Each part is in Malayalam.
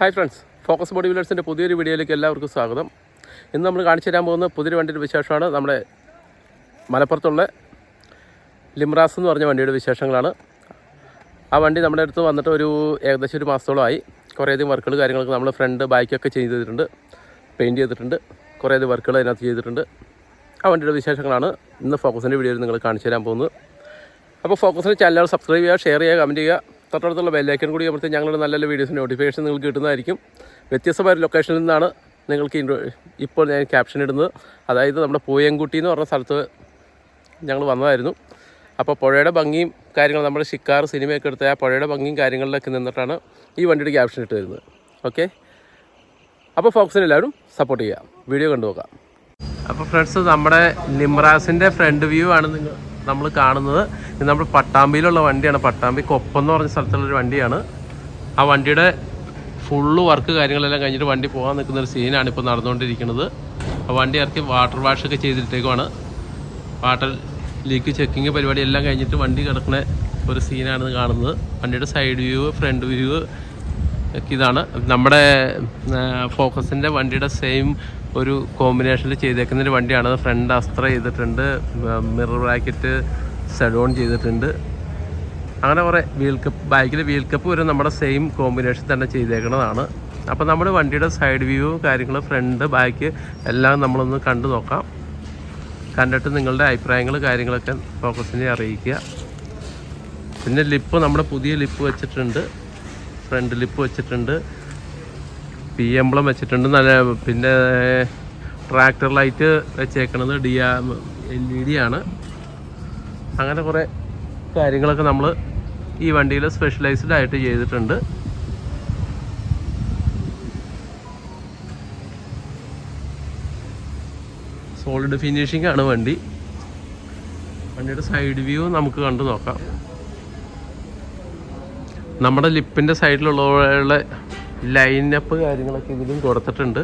ഹായ് ഫ്രണ്ട്സ് ഫോക്കസ് ബോഡി ബിൽഡേഴ്സിന്റെ പുതിയൊരു വീഡിയോയിലേക്ക് എല്ലാവർക്കും സ്വാഗതം. ഇന്ന് നമ്മൾ കാണിച്ചു തരാൻ പോകുന്ന പുതിയൊരു വണ്ടിയുടെ വിശേഷമാണ്. നമ്മുടെ മലപ്പുറത്തുള്ള ലിംറാസ് എന്ന് പറഞ്ഞ വണ്ടിയുടെ വിശേഷങ്ങളാണ്. ആ വണ്ടി നമ്മുടെ അടുത്ത് വന്നിട്ട് ഒരു ഏകദേശം ഒരു മാസത്തോളമായി. കുറേയധികം വർക്കുകൾ കാര്യങ്ങളൊക്കെ നമ്മൾ ഫ്രണ്ട് ബാക്കൊക്കെ ചെയ്തിട്ടുണ്ട്. പെയിന്റ് ചെയ്തിട്ടുണ്ട്. കുറേയധികം വർക്കുകൾ അതിനകത്ത് ചെയ്തിട്ടുണ്ട്. ആ വണ്ടിയുടെ വിശേഷങ്ങളാണ് ഇന്ന് ഫോക്കസിന്റെ വീഡിയോയിൽ നിങ്ങൾ കാണിച്ചു തരാൻ പോകുന്നത്. അപ്പോൾ ഫോക്കസിന്റെ ചാനൽ സബ്സ്ക്രൈബ് ചെയ്യുക ഷെയർ ചെയ്യുക കമന്റ് ചെയ്യുക. തൊട്ടടുത്തുള്ള ബെല്ലൈക്കൻ കൂടി അമർത്തി ഞങ്ങളുടെ നല്ല നല്ല വീഡിയോസ് നോട്ടിഫിക്കേഷൻ നിങ്ങൾക്ക് കിട്ടുന്നതായിരിക്കും. വ്യത്യസ്തമായ ലൊക്കേഷനിൽ നിന്നാണ് നിങ്ങൾക്ക് ഇപ്പോൾ ഞാൻ ക്യാപ്ഷൻ ഇടുന്നത്. അതായത് നമ്മുടെ പൂയംകുട്ടി എന്ന് പറഞ്ഞ സ്ഥലത്ത് ഞങ്ങൾ വന്നതായിരുന്നു. അപ്പോൾ പുഴയുടെ ഭംഗിയും കാര്യങ്ങൾ നമ്മുടെ ഷിക്കാർ സിനിമയൊക്കെ എടുത്ത ആ പുഴയുടെ ഭംഗിയും കാര്യങ്ങളിലൊക്കെ നിന്നിട്ടാണ് ഈ വണ്ടിയുടെ ക്യാപ്ഷൻ ഇട്ട് വരുന്നത്. ഓക്കെ അപ്പോൾ ഫോക്സിന് എല്ലാവരും സപ്പോർട്ട് ചെയ്യാം വീഡിയോ കണ്ടു നോക്കാം അപ്പോൾ ഫ്രണ്ട്സ് നമ്മുടെ നിമ്രാസിന്റെ ഫ്രണ്ട് വ്യൂ ആണ് നിങ്ങൾ നമ്മൾ കാണുന്നത് നമ്മൾ പട്ടാമ്പിയിലുള്ള വണ്ടിയാണ്. പട്ടാമ്പി കൊപ്പം എന്ന് പറഞ്ഞ സ്ഥലത്തുള്ളൊരു വണ്ടിയാണ്. ആ വണ്ടിയുടെ ഫുള്ള് വർക്ക് കാര്യങ്ങളെല്ലാം കഴിഞ്ഞിട്ട് വണ്ടി പോകാൻ നിൽക്കുന്ന ഒരു സീനാണ് ഇപ്പോൾ നടന്നുകൊണ്ടിരിക്കുന്നത്. ആ വണ്ടി ഇറക്കി വാട്ടർ വാഷ് ഒക്കെ ചെയ്തിട്ടേക്കുവാണ്. വാട്ടർ ലീക്ക് ചെക്കിങ് പരിപാടി എല്ലാം കഴിഞ്ഞിട്ട് വണ്ടി കിടക്കുന്ന ഒരു സീനാണ് കാണുന്നത്. വണ്ടിയുടെ സൈഡ് വ്യൂ ഫ്രണ്ട് വ്യൂ ഒക്കെ ഇതാണ്. നമ്മുടെ ഫോക്കസിന്റെ വണ്ടിയുടെ സെയിം ഒരു കോമ്പിനേഷനിൽ ചെയ്തേക്കുന്ന ഒരു വണ്ടിയാണ്. ഫ്രണ്ട് അസ്ത്ര ചെയ്തിട്ടുണ്ട്. മിറർ ബ്രാക്കറ്റ് സെഡോൺ ചെയ്തിട്ടുണ്ട്. അങ്ങനെ കുറേ വീൽ കപ്പ് ബാക്കിൽ വീൽ കപ്പ് വരെ. നമ്മുടെ സെയിം കോമ്പിനേഷൻ തന്നെ ചെയ്തേക്കുന്നതാണ്. അപ്പോൾ നമ്മുടെ വണ്ടിയുടെ സൈഡ് വ്യൂ കാര്യങ്ങൾ ഫ്രണ്ട് ബാക്ക് എല്ലാം നമ്മളൊന്ന് കണ്ടു നോക്കാം. കണ്ടിട്ട് നിങ്ങളുടെ അഭിപ്രായങ്ങൾ കാര്യങ്ങളൊക്കെ ഫോക്കസിനെ അറിയിക്കുക. പിന്നെ ലിപ്പ് നമ്മുടെ പുതിയ ലിപ്പ് വെച്ചിട്ടുണ്ട്. ഫ്രണ്ട് ലിപ്പ് വെച്ചിട്ടുണ്ട്. പി എംബ്ലം വെച്ചിട്ടുണ്ട്. നല്ല പിന്നെ ട്രാക്ടർ ലൈറ്റ് വെച്ചേക്കണത് ഡി എൽ ഇ ഡി ആണ്. അങ്ങനെ കുറേ കാര്യങ്ങളൊക്കെ നമ്മൾ ഈ വണ്ടിയിൽ സ്പെഷ്യലൈസ്ഡ് ആയിട്ട് ചെയ്തിട്ടുണ്ട്. സോളിഡ് ഫിനിഷിംഗ് ആണ് വണ്ടി. വണ്ടിയുടെ സൈഡ് വ്യൂ നമുക്ക് കണ്ടു നോക്കാം. നമ്മുടെ ലിപ്പിന്റെ സൈഡിലുള്ള ലൈനപ്പ് കാര്യങ്ങളൊക്കെ ഇതിലും കൊടുത്തിട്ടുണ്ട്.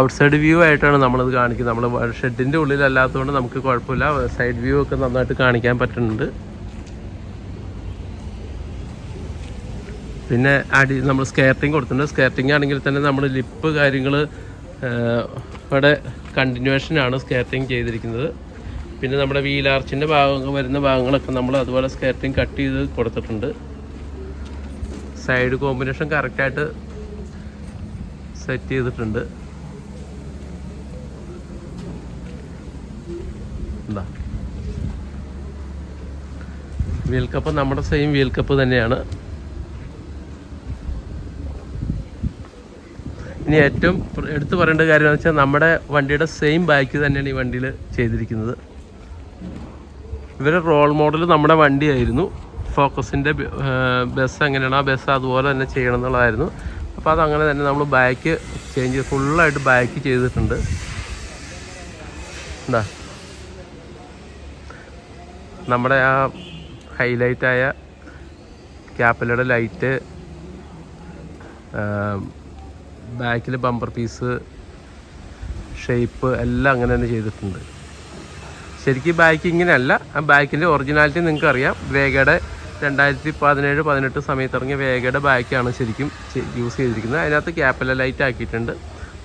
ഔട്ട്സൈഡ് വ്യൂ ആയിട്ടാണ് നമ്മളിത് കാണിക്കുന്നത്. നമ്മൾ ഷെഡിന്റെ ഉള്ളിലല്ലാത്തതുകൊണ്ട് നമുക്ക് കുഴപ്പമില്ല. സൈഡ് വ്യൂ ഒക്കെ നന്നായിട്ട് കാണിക്കാൻ പറ്റുന്നുണ്ട്. പിന്നെ അടി നമ്മൾ സ്കേർട്ടിങ് കൊടുത്തിട്ടുണ്ട്. സ്കേർട്ടിങ് ആണെങ്കിൽ തന്നെ നമ്മൾ ലിപ്പ് കാര്യങ്ങൾ ഇവിടെ കണ്ടിന്യൂവേഷനാണ് സ്കേർട്ടിങ് ചെയ്തിരിക്കുന്നത്. പിന്നെ നമ്മുടെ വീലാർച്ചിന്റെ ഭാഗങ്ങൾ വരുന്ന ഭാഗങ്ങളൊക്കെ നമ്മൾ അതുപോലെ സ്കേർട്ടിങ് കട്ട് ചെയ്ത് കൊടുത്തിട്ടുണ്ട്. സൈഡ് കോമ്പിനേഷൻ കറക്റ്റായിട്ട് സെറ്റ് ചെയ്തിട്ടുണ്ട്. എന്താ വീൽ കപ്പ് നമ്മുടെ സെയിം വീൽ കപ്പ് തന്നെയാണ്. ഇനി ഏറ്റവും എടുത്തു പറയേണ്ട കാര്യം എന്ന് വെച്ചാൽ നമ്മുടെ വണ്ടിയുടെ സെയിം ബാക്ക് തന്നെയാണ് ഈ വണ്ടിയിൽ ചെയ്തിരിക്കുന്നത്. ഇവരുടെ റോൾ മോഡൽ നമ്മുടെ വണ്ടിയായിരുന്നു. ഫോക്കസിന്റെ ബസ് എങ്ങനെയാണ് ആ ബസ് അതുപോലെ തന്നെ ചെയ്യണം എന്നുള്ളതായിരുന്നു അപ്പോൾ അതങ്ങനെ തന്നെ നമ്മൾ ബാക്ക് ചേഞ്ച് ഫുള്ളായിട്ട് ബാക്ക് ചെയ്തിട്ടുണ്ട്. എന്താ നമ്മുടെ ആ ഹൈലൈറ്റായ ക്യാപ്പലയുടെ ലൈറ്റ് ബാക്കിൽ ബമ്പർ പീസ് ഷേപ്പ് എല്ലാം അങ്ങനെ തന്നെ ചെയ്തിട്ടുണ്ട്. ശരിക്കും ബാക്ക് ഇങ്ങനെയല്ല. ആ ബാക്കിന്റെ ഒറിജിനാലിറ്റി നിങ്ങൾക്ക് അറിയാം വേഗയുടെ രണ്ടായിരത്തി പതിനേഴ് പതിനെട്ട് സമയത്ത് ഇറങ്ങിയ വേഗയുടെ ബാക്കാണ് ശരിക്കും യൂസ് ചെയ്തിരിക്കുന്നത്. അതിനകത്ത് ക്യാപ്പല ലൈറ്റ് ആക്കിയിട്ടുണ്ട്.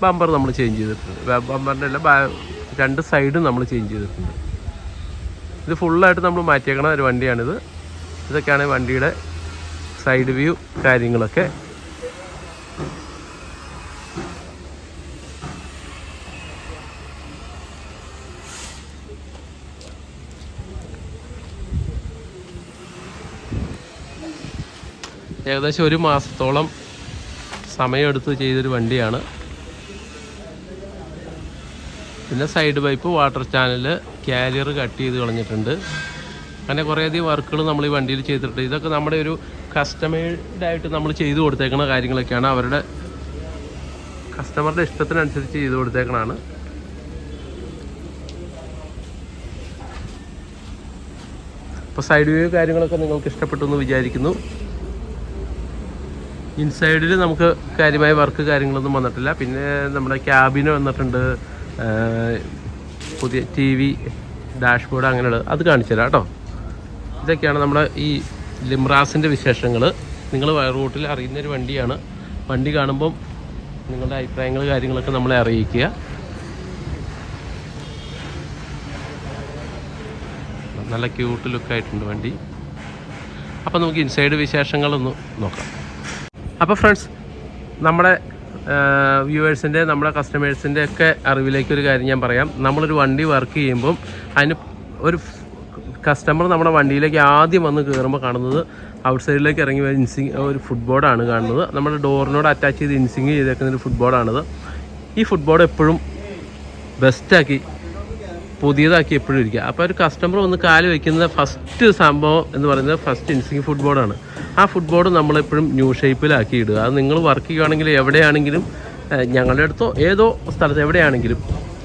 ബമ്പർ നമ്മൾ ചേഞ്ച് ചെയ്തിട്ടുണ്ട്. ബമ്പറിന്റെ എല്ലാം രണ്ട് സൈഡും നമ്മൾ ചേഞ്ച് ചെയ്തിട്ടുണ്ട്. ഇത് ഫുള്ളായിട്ട് നമ്മൾ മാറ്റിയേക്കണ ഒരു വണ്ടിയാണിത്. ഇതൊക്കെയാണ് വണ്ടിയുടെ സൈഡ് വ്യൂ കാര്യങ്ങളൊക്കെ. ഏകദേശം ഒരു മാസത്തോളം സമയമെടുത്ത് ചെയ്തൊരു വണ്ടിയാണ്. പിന്നെ side pipe water channel carrier cut ചെയ്ത് കളഞ്ഞിട്ടുണ്ട്. അങ്ങനെ കുറേയധികം വർക്കുകൾ നമ്മൾ ഈ വണ്ടിയിൽ ചെയ്തിട്ടുണ്ട്. ഇതൊക്കെ നമ്മുടെ ഒരു കസ്റ്റമേഡായിട്ട് നമ്മൾ ചെയ്തു കൊടുത്തേക്കുന്ന കാര്യങ്ങളൊക്കെയാണ്. അവരുടെ കസ്റ്റമറുടെ ഇഷ്ടത്തിനനുസരിച്ച് ചെയ്തു കൊടുത്തേക്കണാണ് അപ്പോൾ സൈഡ് വ്യൂ കാര്യങ്ങളൊക്കെ നിങ്ങൾക്ക് ഇഷ്ടപ്പെട്ടു എന്ന് വിചാരിക്കുന്നു. ഇൻസൈഡിൽ നമുക്ക് കാര്യമായ വർക്ക് കാര്യങ്ങളൊന്നും വന്നിട്ടില്ല. പിന്നെ നമ്മുടെ ക്യാബിന് വന്നിട്ടുണ്ട് പുതിയ ടി വി ഡാഷ്ബോർഡ് അങ്ങനെയുള്ളത്. അത് കാണിച്ചു തരാം കേട്ടോ. ഇതൊക്കെയാണ് നമ്മുടെ ഈ ലിംറാസിന്റെ വിശേഷങ്ങൾ നിങ്ങൾ റൂട്ടിൽ അറിയുന്നൊരു വണ്ടിയാണ്. വണ്ടി കാണുമ്പം നിങ്ങളുടെ അഭിപ്രായങ്ങൾ കാര്യങ്ങളൊക്കെ നമ്മളെ അറിയിക്കുക. നല്ല ക്യൂട്ട് ലുക്കായിട്ടുണ്ട് വണ്ടി. അപ്പോൾ നമുക്ക് ഇൻസൈഡ് വിശേഷങ്ങളൊന്ന് നോക്കാം. അപ്പോൾ ഫ്രണ്ട്സ് നമ്മുടെ വ്യൂവേഴ്സിന്റെ നമ്മുടെ കസ്റ്റമേഴ്സിന്റെ ഒക്കെ അറിവിലേക്ക് ഒരു കാര്യം ഞാൻ പറയാം. നമ്മളൊരു വണ്ടി വർക്ക് ചെയ്യുമ്പം അതിന് ഒരു കസ്റ്റമർ നമ്മുടെ വണ്ടിയിലേക്ക് ആദ്യം വന്ന് കയറുമ്പോൾ കാണുന്നത് ഔട്ട് സൈഡിലേക്ക് ഇറങ്ങി ഇൻസിങ് ഒരു ഫുട്ബോർഡാണ് കാണുന്നത്. നമ്മുടെ ഡോറിനോട് അറ്റാച്ച് ചെയ്ത് ഇൻസിങ് ചെയ്തേക്കുന്ന ഒരു ഫുട്ബോർഡാണിത് ഈ ഫുട്ബോർഡ് എപ്പോഴും ബെസ്റ്റാക്കി പുതിയതാക്കി എപ്പോഴും ഇരിക്കുക. അപ്പോൾ ഒരു കസ്റ്റമർ വന്ന് കാൽ വയ്ക്കുന്ന ഫസ്റ്റ് സംഭവം എന്ന് പറയുന്നത് ഫസ്റ്റ് ഇൻസിങ് ഫുട്ബോർഡാണ് ആ ഫുട്ബോർഡ് നമ്മളെപ്പോഴും ന്യൂ ഷേപ്പിലാക്കി ഇടുക. അത് നിങ്ങൾ വർക്ക് ചെയ്യുകയാണെങ്കിൽ എവിടെയാണെങ്കിലും ഞങ്ങളുടെ അടുത്തോ ഏതോ സ്ഥലത്ത് എവിടെയാണെങ്കിലും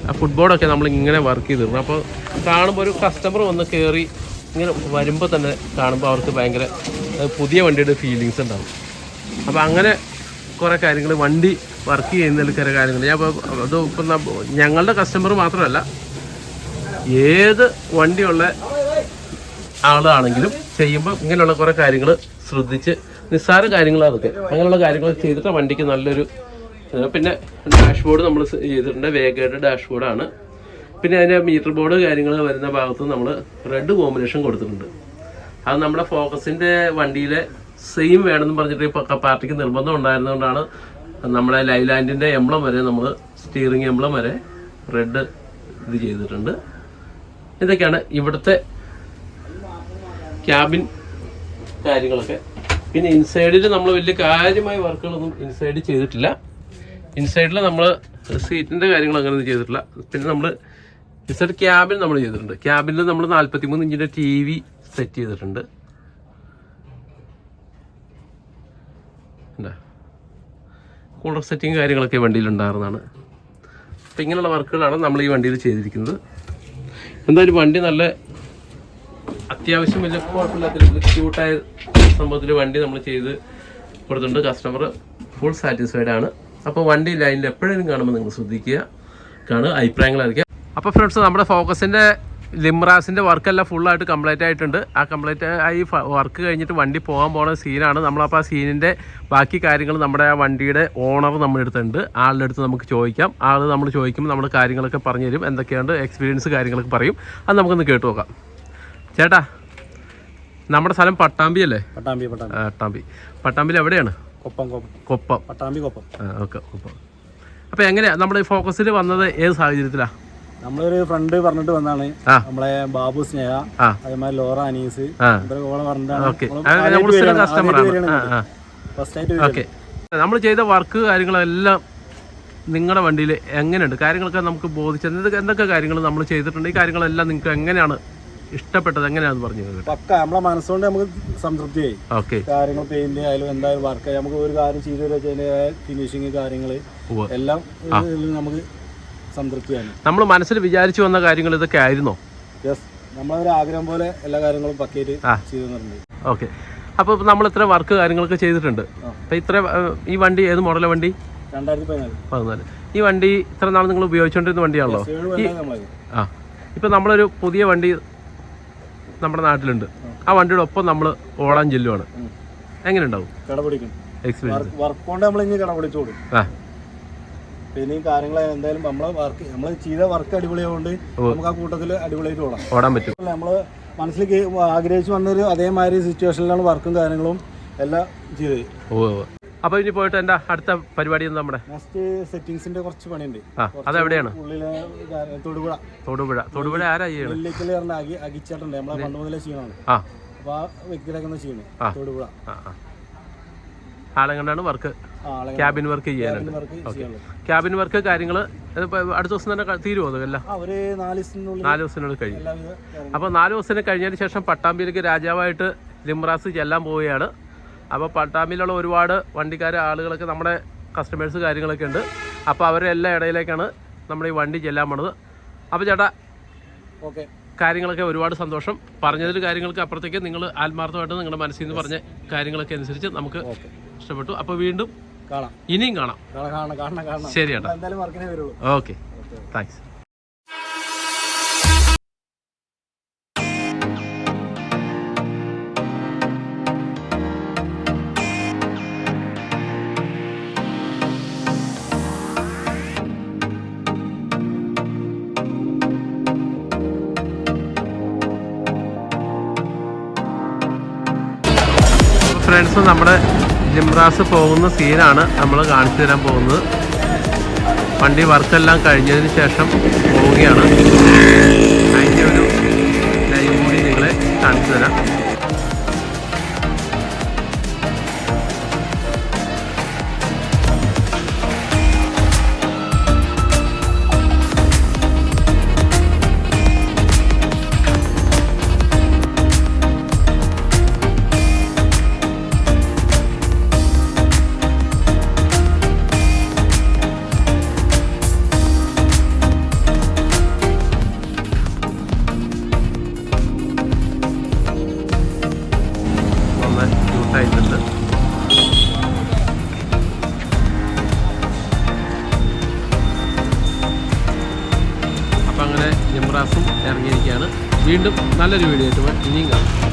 ആ ഫുട്ബോർഡൊക്കെ നമ്മൾ ഇങ്ങനെ വർക്ക് ചെയ്തിരുന്നു അപ്പോൾ കാണുമ്പോൾ ഒരു കസ്റ്റമർ വന്ന് കയറി ഇങ്ങനെ വരുമ്പോൾ തന്നെ കാണുമ്പോൾ അവർക്ക് ഭയങ്കര പുതിയ വണ്ടിയുടെ ഫീലിങ്സ് ഉണ്ടാവും. അപ്പോൾ അങ്ങനെ കുറേ കാര്യങ്ങൾ വണ്ടി വർക്ക് ചെയ്യുന്നതിൽ കുറേ കാര്യങ്ങൾ ഞാൻ അത് ഇപ്പം ഞങ്ങളുടെ കസ്റ്റമർ മാത്രമല്ല ഏത് വണ്ടിയുള്ള ആളാണെങ്കിലും ചെയ്യുമ്പോൾ ഇങ്ങനെയുള്ള കുറേ കാര്യങ്ങൾ ശ്രദ്ധിച്ച് നിസ്സാര കാര്യങ്ങൾ അതൊക്കെ. അങ്ങനെയുള്ള കാര്യങ്ങൾ ചെയ്തിട്ട് വണ്ടിക്ക് നല്ലൊരു പിന്നെ ഡാഷ്ബോർഡ് നമ്മൾ ചെയ്തിട്ടുണ്ട്. വേഗയുടെ ഡാഷ്ബോർഡാണ് പിന്നെ അതിന്റെ മീറ്റർ ബോർഡ് കാര്യങ്ങൾ വരുന്ന ഭാഗത്ത് നമ്മൾ റെഡ് കോമ്പിനേഷൻ കൊടുത്തിട്ടുണ്ട്. അത് നമ്മുടെ ഫോക്കസിന്റെ വണ്ടിയിലെ സെയിം വേണമെന്ന് പറഞ്ഞിട്ട് ഇപ്പോൾ പാർട്ടിക്ക് നിർബന്ധം ഉണ്ടായിരുന്നതുകൊണ്ടാണ് നമ്മുടെ ലൈലാൻഡിന്റെ എംബ്ലം വരെ നമ്മൾ സ്റ്റിയറിംഗ് എംബ്ലം വരെ റെഡ് ഇത് ചെയ്തിട്ടുണ്ട്. ഇതൊക്കെയാണ് ഇവിടുത്തെ ക്യാബിൻ കാര്യങ്ങളൊക്കെ. പിന്നെ ഇൻസൈഡിൽ നമ്മൾ വലിയ കാര്യമായ വർക്കുകളൊന്നും ഇൻസൈഡ് ചെയ്തിട്ടില്ല. ഇൻസൈഡിൽ നമ്മൾ സീറ്റിന്റെ കാര്യങ്ങൾ അങ്ങനെയൊന്നും ചെയ്തിട്ടില്ല. പിന്നെ നമ്മൾ ഇൻസൈഡ് ക്യാബിൻ നമ്മൾ ചെയ്തിട്ടുണ്ട്. ക്യാബിനിൽ നമ്മൾ നാൽപ്പത്തി മൂന്ന് ഇഞ്ചിന്റെ ടി വി സെറ്റ് ചെയ്തിട്ടുണ്ട്. കൂളർ സെറ്റിങ് കാര്യങ്ങളൊക്കെ വണ്ടിയിൽ ഉണ്ടായിരുന്നതാണ് അപ്പം ഇങ്ങനെയുള്ള വർക്കുകളാണ് നമ്മൾ ഈ വണ്ടിയിൽ ചെയ്തിരിക്കുന്നത്. എന്തായാലും വണ്ടി നല്ല അത്യാവശ്യം വലിയ കുഴപ്പമില്ലാത്ത ക്യൂട്ടായ സംഭവത്തിൽ വണ്ടി നമ്മൾ ചെയ്ത് കൊടുത്തിട്ടുണ്ട്. കസ്റ്റമർ ഫുൾ സാറ്റിസ്ഫൈഡ് ആണ്. അപ്പോൾ വണ്ടി ലൈനിൽ എപ്പോഴെങ്കിലും കാണുമ്പോൾ നിങ്ങൾ ശ്രദ്ധിക്കുക. കാണുക അഭിപ്രായങ്ങൾ അറിയിക്കുക. അപ്പോൾ ഫ്രണ്ട്സ് നമ്മുടെ ഫോക്കസിന്റെ ലിംറാസിന്റെ വർക്കെല്ലാം ഫുള്ളായിട്ട് കംപ്ലീറ്റ് ആയിട്ടുണ്ട്. ആ കംപ്ലീറ്റ് ആയി വർക്ക് കഴിഞ്ഞിട്ട് വണ്ടി പോകാൻ പോകുന്ന സീനാണ് നമ്മളപ്പോൾ ആ സീനിന്റെ ബാക്കി കാര്യങ്ങൾ നമ്മുടെ ആ വണ്ടിയുടെ ഓണർ നമ്മുടെ അടുത്തുണ്ട്. ആളുടെ അടുത്ത് നമുക്ക് ചോദിക്കാം. ആൾ നമ്മൾ ചോദിക്കുമ്പോൾ നമ്മുടെ കാര്യങ്ങളൊക്കെ പറഞ്ഞു തരും. എന്തൊക്കെയാണ് എക്സ്പീരിയൻസ് കാര്യങ്ങളൊക്കെ പറയും. അത് നമുക്കൊന്ന് കേട്ടു നോക്കാം. ചേട്ടാ നമ്മുടെ സ്ഥലം പട്ടാമ്പി അല്ലേ? പട്ടാമ്പി പട്ടാമ്പി. പട്ടാമ്പി. പട്ടാമ്പിയിൽ എവിടെയാണ്? കൊപ്പം കൊപ്പം. പട്ടാമ്പി കൊപ്പം. ഓക്കെ കൊപ്പം. അപ്പോൾ എങ്ങനെയാണ് നമ്മുടെ ഈ ഫോക്കസിൽ വന്നത് ഏത് സാഹചര്യത്തിലാണ് നമ്മളൊരു ഫ്രണ്ട് പറഞ്ഞിട്ട് വന്നാണ് നമ്മളെ ബാബു സ്നേഹ. അതേമാതിരി ലോറ അനീസ് ഇവരൊക്കെ പറഞ്ഞിട്ടാണ് ഫസ്റ്റ് ആയിട്ട് നമ്മൾ ചെയ്ത വർക്ക് കാര്യങ്ങളെല്ലാം നിങ്ങളുടെ വണ്ടിയിൽ എങ്ങനെയുണ്ട്? കാര്യങ്ങളൊക്കെ നമുക്ക് ബോധിച്ചത് എന്തൊക്കെ എന്തൊക്കെ കാര്യങ്ങൾ നമ്മൾ ചെയ്തിട്ടുണ്ട്? ഈ കാര്യങ്ങളെല്ലാം നിങ്ങൾക്ക് എങ്ങനെയാണ് ഇഷ്ടപ്പെട്ടത്? എങ്ങനെയാന്ന് പറഞ്ഞു പക്ക നമ്മളെ മനസ്സുകൊണ്ട് നമുക്ക് സംതൃപ്തിയായി ഓക്കെ. കാര്യങ്ങൾ പെയിന്റ് ആയാലും എന്തായാലും വർക്ക് നമുക്ക് ഒരു കാര്യം ചെയ്തു വെച്ചാൽ ഫിനിഷിങ് കാര്യങ്ങൾ ഉവ്വ്. എല്ലാം നമുക്ക് സംതൃപ്തിയാണ്. നമ്മൾ മനസ്സിൽ വിചാരിച്ചു വന്ന കാര്യങ്ങൾ ഇതൊക്കെ ആയിരുന്നോ? യെസ് നമ്മളൊരു ആഗ്രഹം പോലെ എല്ലാ കാര്യങ്ങളും പക്കേറ്റ് ഓക്കെ അപ്പോൾ നമ്മൾ ഇത്ര വർക്ക് കാര്യങ്ങളൊക്കെ ചെയ്തിട്ടുണ്ട്. അപ്പോൾ ഇത്ര ഈ വണ്ടി ഏത് മോഡലാണ് വണ്ടി? രണ്ടായിരത്തി പതിനാല്. പതിനാല് ഈ വണ്ടി ഇത്ര നാൾ നിങ്ങൾ ഉപയോഗിച്ചുകൊണ്ടിരുന്ന വണ്ടിയാണല്ലോ? ആ. ഇപ്പം നമ്മളൊരു പുതിയ വണ്ടി നമ്മുടെ നാട്ടിലുണ്ട്. ആ. വണ്ടിയുടെ ഒപ്പം നമ്മൾ ഓടാൻ ചെല്ലുവാണ് എങ്ങനെയുണ്ടാവും എങ്ങനെ ഉണ്ടാവും? എക്സ്പീരിയൻസ് വർക്ക് കൊണ്ട് നമ്മൾ ഇനി കടപിടിച്ചു കൊടുക്കും ആ. ഈ കാര്യങ്ങൾ എന്തായാലും നമ്മളെ വർക്ക് നമ്മൾ ചെയ്ത വർക്ക് അടിപൊളിയായതുകൊണ്ട് നമുക്ക് ആ കൂട്ടത്തിൽ അടിപൊളിയായിട്ട് ഓടാം. ഓടാൻ പറ്റും. നമ്മൾ മനസ്സിൽ ആഗ്രഹിച്ചു വന്നൊരു അതേമാതിരി സിറ്റുവേഷനിലാണ് വർക്കും കാര്യങ്ങളും എല്ലാം ചെയ്തത്. ഓ അപ്പോൾ ഇനി പോയിട്ട് എന്താ അടുത്ത പരിപാടി നമ്മുടെ? നെക്സ്റ്റ് സെറ്റിംഗ്സിന്റെ കുറച്ച് പണിയുണ്ട്. അത് എവിടെയാണ് തൊടുപുഴ. തൊടുപുഴ. തൊടുപുഴ ആരാ ചെയ്യണം അകിച്ചേട്ടുണ്ട് നമ്മളെ പണ്ട് മുതലേ ചെയ്യണമാണ് ആ. അപ്പൊ ആ വ്യക്തിയിലൊക്കെ ചെയ്യണേ. തൊടുപുഴ. ആളെ കൊണ്ടാണ് വർക്ക് ക്യാബിൻ വർക്ക് ചെയ്യാനുണ്ട്. ക്യാബിൻ വർക്ക് കാര്യങ്ങൾ അടുത്ത ദിവസം തന്നെ തീരുമോ അതെല്ലാം ഒരു നാല് ദിവസത്തിനുള്ളിൽ കഴിഞ്ഞു. കഴിയും അപ്പോൾ നാല് ദിവസത്തിന് കഴിഞ്ഞതിന് ശേഷം പട്ടാമ്പിയിലേക്ക് രാജാവായിട്ട് ലിംറാസ് ചെല്ലാൻ പോവുകയാണ്. അപ്പോൾ പട്ടാമ്പിയിലുള്ള ഒരുപാട് വണ്ടിക്കാർ ആളുകളൊക്കെ നമ്മുടെ കസ്റ്റമേഴ്സ് കാര്യങ്ങളൊക്കെ ഉണ്ട്. അപ്പോൾ അവരുടെ എല്ലാ ഇടയിലേക്കാണ് നമ്മൾ ഈ വണ്ടി ചെല്ലാൻ പോണത്. അപ്പോൾ ചേട്ടാ ഓക്കെ. കാര്യങ്ങളൊക്കെ ഒരുപാട് സന്തോഷം. പറഞ്ഞതിൽ കാര്യങ്ങൾക്ക് അപ്പുറത്തേക്ക് നിങ്ങൾ ആത്മാർത്ഥമായിട്ട് നിങ്ങളുടെ മനസ്സിൽ നിന്ന് പറഞ്ഞ കാര്യങ്ങളൊക്കെ അനുസരിച്ച് നമുക്ക് ഇഷ്ടപ്പെട്ടു. അപ്പൊ വീണ്ടും കാണാം. ഇനിയും കാണാം. കാണണം കാണണം ശരി എന്തായാലും വർക്കിനെ ഓക്കെ. താങ്ക്സ് ഫ്രണ്ട്സ് നമ്മുടെ ജിംറാസ് പോകുന്ന സീനാണ് നമ്മൾ കാണിച്ചു തരാൻ പോകുന്നത്. വണ്ടി വർക്കെല്ലാം കഴിഞ്ഞതിന് ശേഷം പോവുകയാണ്. അതിന്റെ ഒരു ലൈവ് കൂടി നിങ്ങളെ കാണിച്ചു തരാം. വീണ്ടും നല്ലൊരു വീഡിയോ ആയിട്ട് ഇനിയും കാണാം.